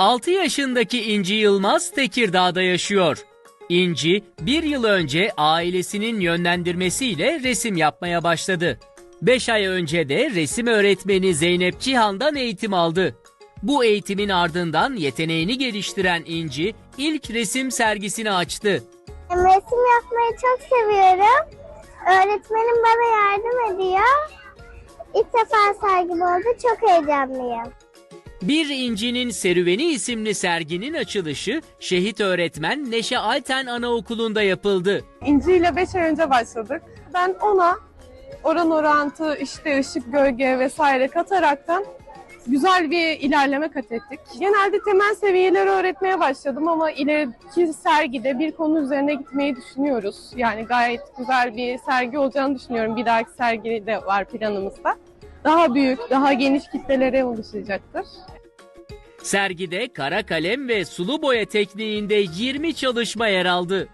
6 yaşındaki İnci Yılmaz Tekirdağ'da yaşıyor. İnci bir yıl önce ailesinin yönlendirmesiyle resim yapmaya başladı. 5 ay önce de resim öğretmeni Zeynep Cihan'dan eğitim aldı. Bu eğitimin ardından yeteneğini geliştiren İnci ilk resim sergisini açtı. Resim yapmayı çok seviyorum. Öğretmenim bana yardım ediyor. İlk defa sergim oldu. Çok heyecanlıyım. Bir İnci'nin Serüveni isimli serginin açılışı şehit öğretmen Neşe Alten Anaokulu'nda yapıldı. İnci ile 5 ay önce başladık. Ben ona oran orantı, işte ışık, gölge vesaire kataraktan güzel bir ilerleme kat ettik. Genelde temel seviyeleri öğretmeye başladım ama ileriki sergide bir konu üzerine gitmeyi düşünüyoruz. Yani gayet güzel bir sergi olacağını düşünüyorum. Bir dahaki sergi de var planımızda. Daha büyük, daha geniş kitlelere ulaşacaktır. Sergide kara kalem ve sulu boya tekniğinde 20 çalışma yer aldı.